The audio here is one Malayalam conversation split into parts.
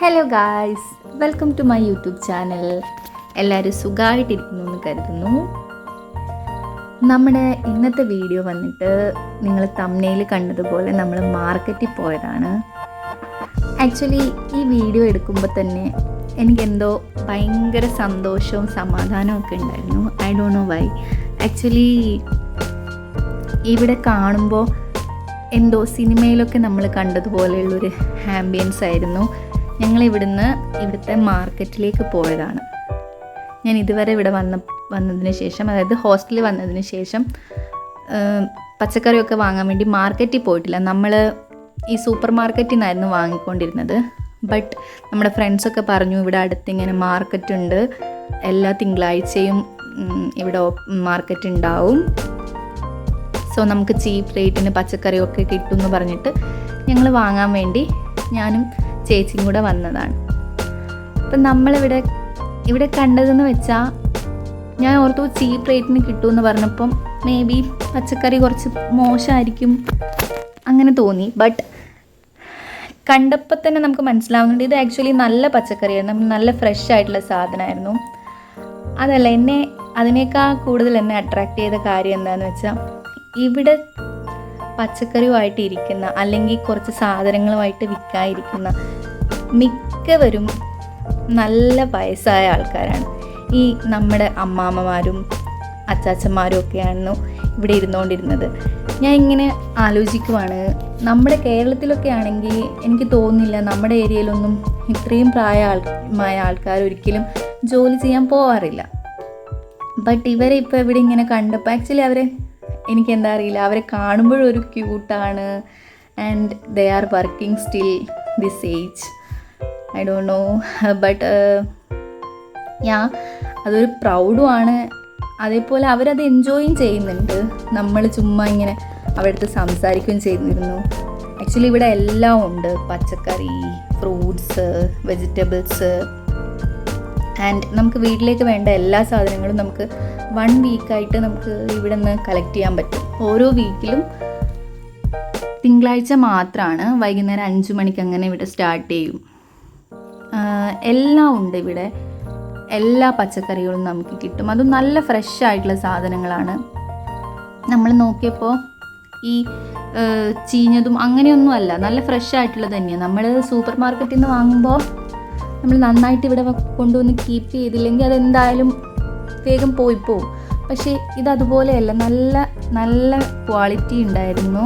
Hello guys welcome to my YouTube channel എല്ലാവരും സുഖമായിട്ടിരിക്കുന്നു എന്ന് കരുതുന്നു. നമ്മുടെ ഇന്നത്തെ വീഡിയോ വന്നിട്ട് നിങ്ങൾ തമ്മനയിൽ കണ്ടതുപോലെ നമ്മൾ മാർക്കറ്റിൽ പോയതാണ്. ആക്ച്വലി ഈ വീഡിയോ എടുക്കുമ്പോൾ തന്നെ എനിക്കെന്തോ ഭയങ്കര സന്തോഷവും സമാധാനവും ഒക്കെ ഉണ്ടായിരുന്നു. I do know why actually ഇവിടെ കാണുമ്പോൾ എന്തോ സിനിമയിലൊക്കെ നമ്മൾ കണ്ടതുപോലെയുള്ളൊരു ആംബിയൻസ് ആയിരുന്നു. ഞങ്ങൾ ഇവിടുന്ന് ഇവിടുത്തെ മാർക്കറ്റിലേക്ക് പോയതാണ്. ഞാൻ ഇതുവരെ ഇവിടെ വന്ന വന്നതിന് ശേഷം അതായത് ഹോസ്റ്റലിൽ വന്നതിന് ശേഷം പച്ചക്കറിയൊക്കെ വാങ്ങാൻ വേണ്ടി മാർക്കറ്റിൽ പോയിട്ടില്ല. നമ്മൾ ഈ സൂപ്പർ മാർക്കറ്റിൽ നിന്നായിരുന്നു വാങ്ങിക്കൊണ്ടിരുന്നത്. ബട്ട് നമ്മുടെ ഫ്രണ്ട്സൊക്കെ പറഞ്ഞു ഇവിടെ അടുത്ത് ഇങ്ങനെ മാർക്കറ്റ് ഉണ്ട് എല്ലാ തിങ്കളാഴ്ചയും ഇവിടെ മാർക്കറ്റ് ഉണ്ടാവും സോ നമുക്ക് ചീപ്പ് റേറ്റിന് പച്ചക്കറിയൊക്കെ കിട്ടും എന്ന് പറഞ്ഞിട്ട് ഞങ്ങൾ വാങ്ങാൻ വേണ്ടി ഞാനും ചേച്ചിയും കൂടെ വന്നതാണ്. അപ്പം നമ്മളിവിടെ ഇവിടെ കണ്ടതെന്ന് വെച്ചാൽ ഞാൻ ഓർത്തു ചീപ്പ് റേറ്റിന് കിട്ടുമെന്ന് പറഞ്ഞപ്പം മേ ബി പച്ചക്കറി കുറച്ച് മോശമായിരിക്കും അങ്ങനെ തോന്നി. ബട്ട് കണ്ടപ്പോൾ തന്നെ നമുക്ക് മനസ്സിലാവുന്നുണ്ട്. ഇത് ആക്ച്വലി നല്ല പച്ചക്കറിയായിരുന്നു. നല്ല ഫ്രഷ് ആയിട്ടുള്ള സാധനമായിരുന്നു. അതല്ല എന്നെ അതിനേക്കാൾ കൂടുതൽ എന്നെ അട്രാക്ട് ചെയ്ത കാര്യം എന്താണെന്ന് വെച്ചാൽ ഇവിടെ പച്ചക്കറിയുമായിട്ട് ഇരിക്കുന്ന അല്ലെങ്കിൽ കുറച്ച് സാധനങ്ങളുമായിട്ട് വിൽക്കാതിരിക്കുന്ന മിക്കവരും നല്ല വയസ്സായ ആൾക്കാരാണ്. ഈ നമ്മുടെ അമ്മാമ്മമാരും അച്ചാച്ചന്മാരും ഒക്കെയായിരുന്നു ഇവിടെ ഇരുന്നുകൊണ്ടിരുന്നത്. ഞാൻ ഇങ്ങനെ ആലോചിക്കുവാണ്. നമ്മുടെ കേരളത്തിലൊക്കെ ആണെങ്കിൽ എനിക്ക് തോന്നുന്നില്ല നമ്മുടെ ഏരിയയിലൊന്നും ഇത്രയും പ്രായമായ ആൾക്കാർ ഒരിക്കലും ജോലി ചെയ്യാൻ പോവാറില്ല. ബട്ട് ഇവരെ ഇപ്പോൾ ഇവിടെ ഇങ്ങനെ കണ്ടപ്പോൾ ആക്ച്വലി അവരെ എനിക്ക് എന്താ അറിയില്ല. അവരെ കാണുമ്പോഴും ഒരു ക്യൂട്ടാണ് and they are working still this age I don't know but ഞാൻ അതൊരു പ്രൗഡുമാണ് അതേപോലെ അവരത് എൻജോയും ചെയ്യുന്നുണ്ട്. നമ്മൾ ചുമ്മാ ഇങ്ങനെ അവിടുത്തെ സംസാരിക്കുകയും ചെയ്തിരുന്നു. ആക്ച്വലി ഇവിടെ എല്ലാം ഉണ്ട്. പച്ചക്കറി ഫ്രൂട്ട്സ് വെജിറ്റബിൾസ് ആൻഡ് നമുക്ക് വീട്ടിലേക്ക് വേണ്ട എല്ലാ സാധനങ്ങളും നമുക്ക് വൺ വീക്കായിട്ട് നമുക്ക് ഇവിടെ നിന്ന് കളക്ട് ചെയ്യാൻ പറ്റും. ഓരോ വീക്കിലും തിങ്കളാഴ്ച മാത്രമാണ് വൈകുന്നേരം അഞ്ച് മണിക്ക് അങ്ങനെ ഇവിടെ സ്റ്റാർട്ട് ചെയ്യും. എല്ലാം ഉണ്ട് ഇവിടെ. എല്ലാ പച്ചക്കറികളും നമുക്ക് കിട്ടും. അതും നല്ല ഫ്രഷ് ആയിട്ടുള്ള സാധനങ്ങളാണ്. നമ്മൾ നോക്കിയപ്പോൾ ഈ ചീഞ്ഞതും അങ്ങനെയൊന്നും അല്ല. നല്ല ഫ്രഷ് ആയിട്ടുള്ളത് തന്നെയാണ് നമ്മൾ സൂപ്പർ മാർക്കറ്റിൽ നിന്ന് വാങ്ങുമ്പോൾ നമ്മൾ നന്നായിട്ട് ഇവിടെ കൊണ്ടുവന്ന് കീപ്പ് ചെയ്തില്ലെങ്കിൽ അതെന്തായാലും വേഗം പോയി പോവും. പക്ഷേ ഇത് അതുപോലെയല്ല നല്ല നല്ല ക്വാളിറ്റി ഉണ്ടായിരുന്നു.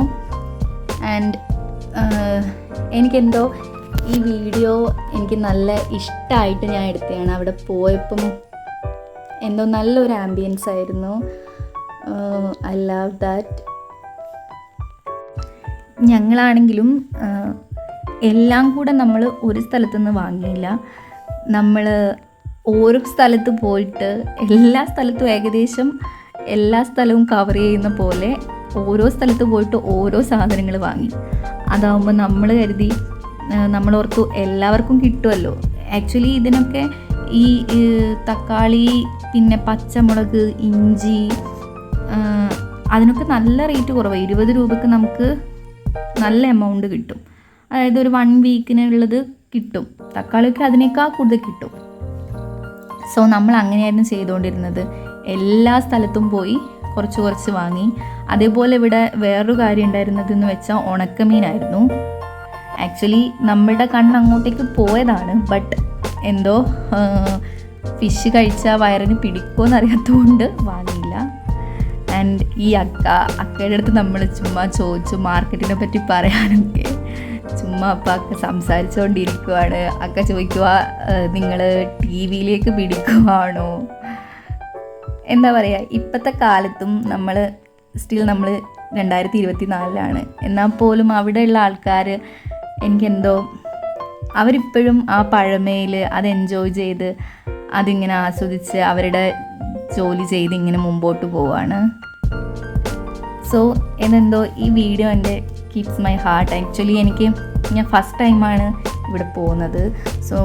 ആൻഡ് എനിക്കെന്തോ ഈ വീഡിയോ എനിക്ക് നല്ല ഇഷ്ടമായിട്ട് ഞാൻ എടുത്തതാണ്. അവിടെ പോയപ്പം എന്തോ നല്ലൊരു ആംബിയൻസ് ആയിരുന്നു. ഐ ലവ് ദാറ്റ് ഞങ്ങളാണെങ്കിലും എല്ലാം കൂടെ നമ്മൾ ഒരു സ്ഥലത്തു നിന്ന് വാങ്ങിയില്ല. നമ്മൾ ഓരോ സ്ഥലത്ത് പോയിട്ട് എല്ലാ സ്ഥലത്തും ഏകദേശം എല്ലാ സ്ഥലവും കവർ ചെയ്യുന്ന പോലെ ഓരോ സ്ഥലത്ത് പോയിട്ട് ഓരോ സാധനങ്ങൾ വാങ്ങി. അതാവുമ്പോൾ നമ്മൾ കരുതി നമ്മൾ ഓർത്തു എല്ലാവർക്കും കിട്ടുമല്ലോ ആക്ച്വലി ഇതിനൊക്കെ ഈ തക്കാളി പിന്നെ പച്ചമുളക് ഇഞ്ചി അതിനൊക്കെ നല്ല റേറ്റ് കുറവാണ് ഇരുപത് രൂപക്ക് നമുക്ക് നല്ല എമൗണ്ട് കിട്ടും. അതായത് ഒരു വൺ വീക്കിനുള്ളത് കിട്ടും. തക്കാളിക്ക് അതിനേക്കാൾ കൂടുതൽ കിട്ടും. സോ നമ്മൾ അങ്ങനെയായിരുന്നു ചെയ്തുകൊണ്ടിരുന്നത്. എല്ലാ സ്ഥലത്തും പോയി കുറച്ച് കുറച്ച് വാങ്ങി. അതേപോലെ ഇവിടെ വേറൊരു കാര്യം ഉണ്ടായിരുന്നതെന്ന് വെച്ചാൽ ഉണക്കമീനായിരുന്നു. ആക്ച്വലി നമ്മളുടെ കണ്ണ് അങ്ങോട്ടേക്ക് പോയതാണ്. ബട്ട് എന്തോ ഫിഷ് കഴിച്ചാൽ വയറിന് പിടിക്കുമോ അറിയാത്തതുകൊണ്ട് വാങ്ങിയില്ല. ആൻഡ് ഈ അക്ക അക്കയുടെ അടുത്ത് നമ്മൾ ചുമ്മാ ചോദിച്ചു മാർക്കറ്റിനെ പറ്റി പറയാനൊക്കെ. ചുമ്മാ അപ്പ അക്ക സംസാരിച്ചുകൊണ്ടിരിക്കുവാണ് അക്ക ചോദിക്കുക നിങ്ങൾ ടി വിയിലേക്ക് പിടിക്കുവാണോ? എന്താ പറയുക ഇപ്പോഴത്തെ കാലത്തും നമ്മൾ സ്റ്റിൽ നമ്മൾ രണ്ടായിരത്തി ഇരുപത്തി നാലിലാണ് എന്നാൽ പോലും അവിടെയുള്ള ആൾക്കാർ എനിക്കെന്തോ അവരിപ്പോഴും ആ പഴമയിൽ അത് എൻജോയ് ചെയ്ത് അതിങ്ങനെ ആസ്വദിച്ച് അവരുടെ ജോലി ചെയ്ത് ഇങ്ങനെ മുമ്പോട്ട് പോവാണ്. സോ എന്നെന്തോ ഈ വീഡിയോ എന്റെ കീപ്സ് മൈ ഹാർട്ട് ആക്ച്വലി എനിക്ക് ഞാൻ ഫസ്റ്റ് ടൈമാണ് ഇവിടെ പോകുന്നത്. സോ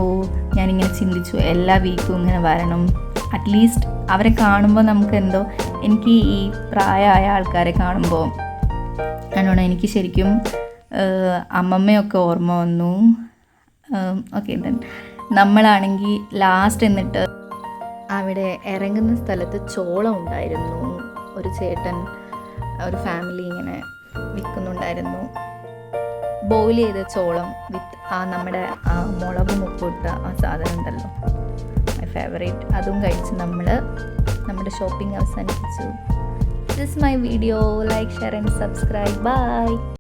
ഞാനിങ്ങനെ ചിന്തിച്ചു എല്ലാ വീക്കും ഇങ്ങനെ വരണം. അറ്റ്ലീസ്റ്റ് അവരെ കാണുമ്പോൾ നമുക്ക് എന്തോ എനിക്ക് ഈ പ്രായമായ ആൾക്കാരെ കാണുമ്പോൾ അതുകൊണ്ട് എനിക്ക് ശരിക്കും അമ്മമ്മയൊക്കെ ഓർമ്മ വന്നു. ഓക്കെ ദെൻ നമ്മളാണെങ്കിൽ ലാസ്റ്റ് എന്നിട്ട് അവിടെ ഇറങ്ങുന്ന സ്ഥലത്ത് ചോളം ഉണ്ടായിരുന്നു. ഒരു ചേട്ടൻ ഒരു ഫാമിലി ഇങ്ങനെ വിൽക്കുന്നുണ്ടായിരുന്നു. ബോയിൽ ചെയ്ത ചോളം വിത്ത് ആ നമ്മുടെ മുളകും ഉപ്പിട്ട ആ സാധനം ഉണ്ടല്ലോ. മൈ ഫേവറേറ്റ് അതും കഴിച്ച് നമ്മൾ നമ്മുടെ ഷോപ്പിംഗ് അവസാനിപ്പിച്ചു. This my video like share and subscribe bye